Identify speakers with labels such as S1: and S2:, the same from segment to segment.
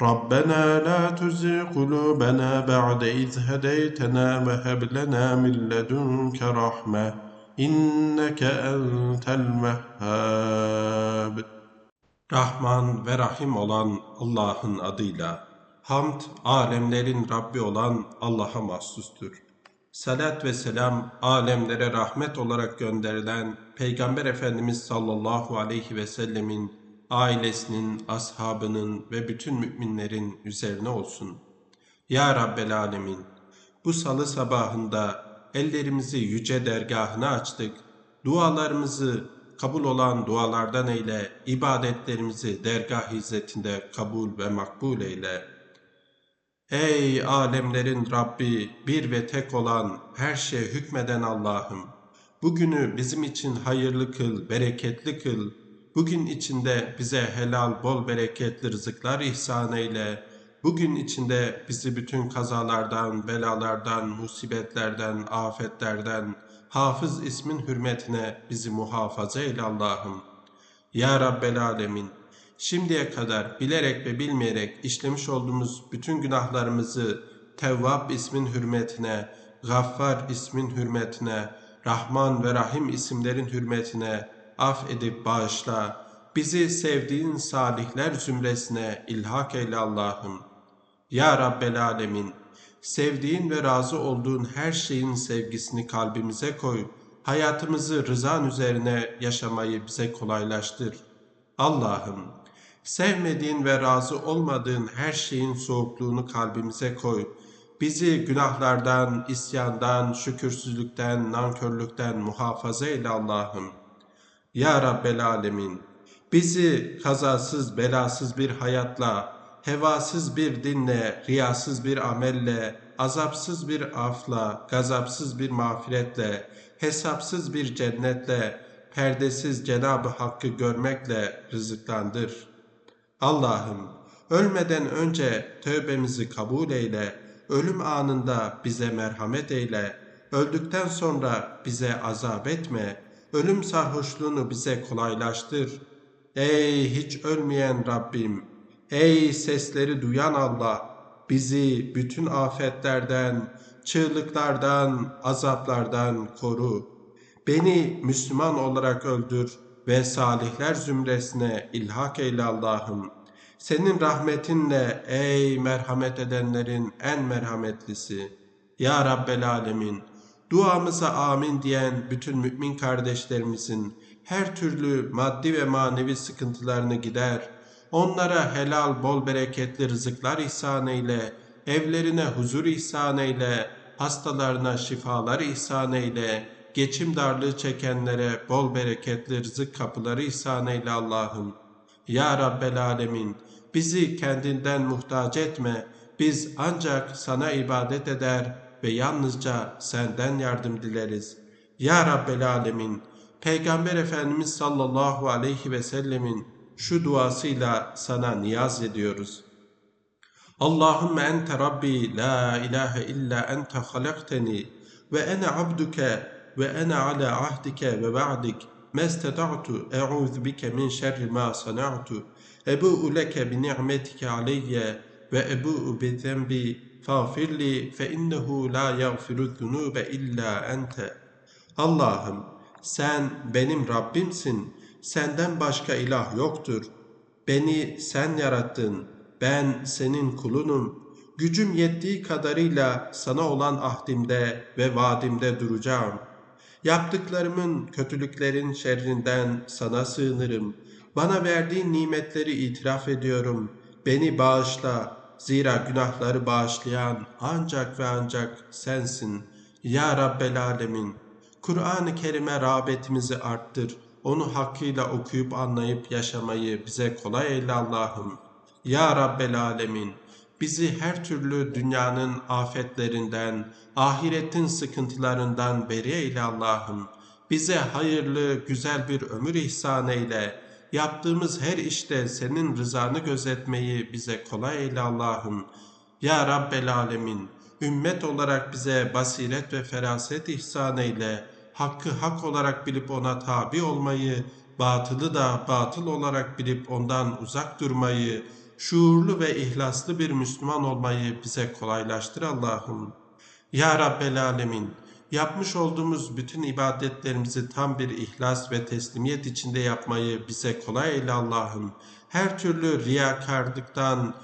S1: ربنا لا تزغ قلوبنا بعد إذ هديتنا وهب لنا من لدنك رحمة إنك أنت الوهاب Rahman ve Rahim olan Allah'ın adıyla hamd alemlerin Rabbi olan Allah'a mahsustur. Salat ve selam alemlere rahmet olarak gönderilen Peygamber Efendimiz sallallahu aleyhi ve sellemin ailesinin, ashabının ve bütün müminlerin üzerine olsun. Ya Rabbel Alemin, bu salı sabahında ellerimizi yüce dergahına açtık. Dualarımızı kabul olan dualardan eyle, ibadetlerimizi dergah izzetinde kabul ve makbul eyle. Ey alemlerin Rabbi, bir ve tek olan, her şeye hükmeden Allah'ım! Bugünü bizim için hayırlı kıl, bereketli kıl. Bugün içinde bize helal, bol bereketli rızıklar ihsan eyle. Bugün içinde bizi bütün kazalardan, belalardan, musibetlerden, afetlerden, hafız ismin hürmetine bizi muhafaza eyle Allah'ım. Ya Rabbel Alemin, şimdiye kadar bilerek ve bilmeyerek işlemiş olduğumuz bütün günahlarımızı Tevvab ismin hürmetine, Gaffar ismin hürmetine, Rahman ve Rahim isimlerin hürmetine af edip bağışla. Bizi sevdiğin salihler zümresine ilhak eyle Allah'ım. Ya Rabbel Alemin, sevdiğin ve razı olduğun her şeyin sevgisini kalbimize koy. Hayatımızı rızan üzerine yaşamayı bize kolaylaştır. Allah'ım, sevmediğin ve razı olmadığın her şeyin soğukluğunu kalbimize koy. Bizi günahlardan, isyandan, şükürsüzlükten, nankörlükten muhafaza eyle Allah'ım. Ya Rabbel Alemin, bizi kazasız belasız bir hayatla, hevasız bir dinle, riyasız bir amelle, azapsız bir afla, gazapsız bir mağfiretle, hesapsız bir cennetle, perdesiz Cenab-ı Hakk'ı görmekle rızıklandır. Allah'ım, ölmeden önce tövbemizi kabul eyle, ölüm anında bize merhamet eyle, öldükten sonra bize azap etme, ölüm sarhoşluğunu bize kolaylaştır. Ey hiç ölmeyen Rabbim, ey sesleri duyan Allah, bizi bütün afetlerden, çığlıklardan, azaplardan koru. Beni Müslüman olarak öldür ve salihler zümresine ilhak eyle Allah'ım. Senin rahmetinle ey merhamet edenlerin en merhametlisi. Ya Rabbel Alemin, duamıza amin diyen bütün mümin kardeşlerimizin her türlü maddi ve manevi sıkıntılarını gider. Onlara helal bol bereketli rızıklar ihsan eyle, evlerine huzur ihsan eyle, hastalarına şifalar ihsan eyle, geçim darlığı çekenlere bol bereketli rızık kapıları ihsan eyle Allah'ım. Ya Rabbel Alemin, bizi kendinden muhtaç etme, biz ancak sana ibadet eder ve yalnızca senden yardım dileriz. Ya Rabbel Alemin, Peygamber Efendimiz sallallahu aleyhi ve sellemin şu duasıyla sana niyaz ediyoruz. Allahümme ente Rabbi la ilahe illa ente halakteni ve ene abduke ve ene ala ahdike ve va'dik mesteta'tu e'udhu bike min şerri ma sana'tu ebu'u leke bi ni'metike aleyye ve ebu'u bi zembi fâfirli fe innehu la yagfiru zunube illa ente. Allah'ım sen benim Rabbimsin, senden başka ilah yoktur. Beni sen yarattın, ben senin kulunum. Gücüm yettiği kadarıyla sana olan ahdimde ve vadimde duracağım. Yaptıklarımın, kötülüklerin şerrinden sana sığınırım. Bana verdiğin nimetleri itiraf ediyorum. Beni bağışla, Zira günahları bağışlayan ancak ve ancak sensin. Ya Rabbel Alemin. Kur'an-ı Kerim'e rağbetimizi arttır. Onu hakkıyla okuyup anlayıp yaşamayı bize kolay eyle Allah'ım. Ya Rabbel Alemin. Bizi her türlü dünyanın afetlerinden, ahiretin sıkıntılarından beri eyle Allah'ım. Bize hayırlı, güzel bir ömür ihsan eyle. Yaptığımız her işte senin rızanı gözetmeyi bize kolay eyle Allah'ım. Ya Rabbel Alemin, ümmet olarak bize basiret ve feraset ihsan eyle. Hakkı hak olarak bilip ona tabi olmayı, batılı da batıl olarak bilip ondan uzak durmayı, şuurlu ve ihlaslı bir Müslüman olmayı bize kolaylaştır Allah'ım. Ya Rabbel Alemin, yapmış olduğumuz bütün ibadetlerimizi tam bir ihlas ve teslimiyet içinde yapmayı bize kolay eyle Allah'ım. Her türlü riyakarlıktan,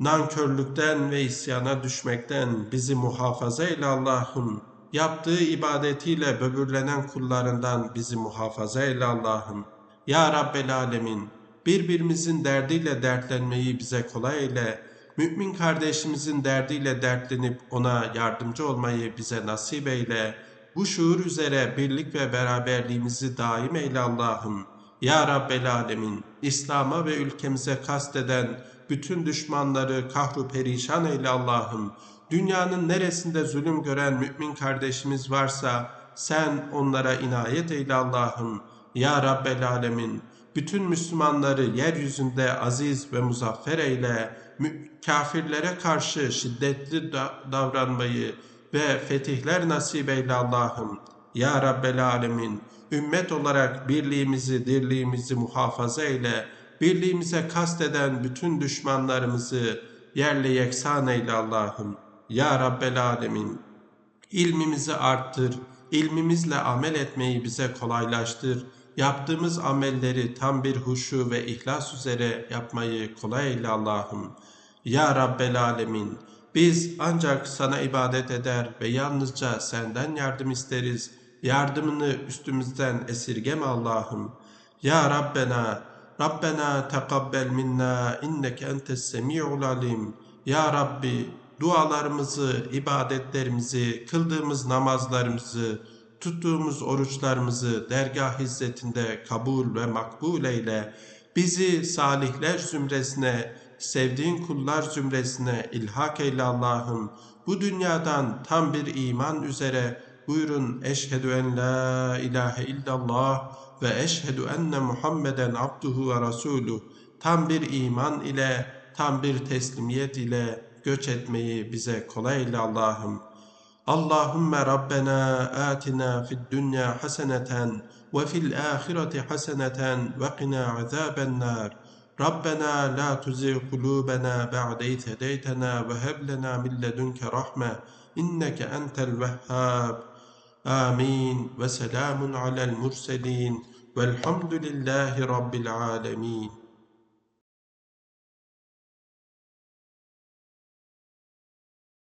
S1: nankörlükten ve isyana düşmekten bizi muhafaza eyle Allah'ım. Yaptığı ibadetiyle böbürlenen kullarından bizi muhafaza eyle Allah'ım. Ya Rabbel Alemin, birbirimizin derdiyle dertlenmeyi bize kolay eyle. Mümin kardeşimizin derdiyle dertlenip ona yardımcı olmayı bize nasip eyle. Bu şuur üzere birlik ve beraberliğimizi daim eyle Allah'ım. Ya Rabbel Alemin, İslam'a ve ülkemize kasteden bütün düşmanları kahru perişan eyle Allah'ım. Dünyanın neresinde zulüm gören mümin kardeşimiz varsa sen onlara inayet eyle Allah'ım. Ya Rabbel Alemin, bütün Müslümanları yeryüzünde aziz ve muzaffer eyle. Kafirlere karşı şiddetli da- davranmayı ve fetihler nasip eyle Allah'ım. Ya Rabbel Alemin, ümmet olarak birliğimizi, dirliğimizi muhafaza eyle. Birliğimize kasteden bütün düşmanlarımızı yerle yeksan eyle Allah'ım. Ya Rabbel Alemin, ilmimizi arttır, ilmimizle amel etmeyi bize kolaylaştır. Yaptığımız amelleri tam bir huşu ve ihlas üzere yapmayı kolay eyle Allah'ım. Ya Rabbel Alemin, biz ancak sana ibadet eder ve yalnızca senden yardım isteriz. Yardımını üstümüzden esirgeme Allah'ım. Ya Rabbena, Rabbena tekabbel minna inneke entes semi'ul alim. Ya Rabbi, dualarımızı, ibadetlerimizi, kıldığımız namazlarımızı, tuttuğumuz oruçlarımızı dergah hizmetinde kabul ve makbul eyle. Bizi salihler zümresine, sevdiğin kullar zümresine ilhak eyle Allah'ım. Bu dünyadan tam bir iman üzere buyurun eşhedü en la ilahe illallah ve eşhedü enne Muhammeden abduhu ve rasuluh. Tam bir iman ile, tam bir teslimiyet ile göç etmeyi bize kolay eyle Allah'ım. اللهم ربنا آتنا في الدنيا حسنة وفي الآخرة حسنة وقنا عذاب النار. ربنا لا تزغ قلوبنا بعد إذ هديتنا وهب لنا من لدنك رحمة إنك أنت الوهاب. آمين. وسلام على المرسلين. والحمد لله رب العالمين.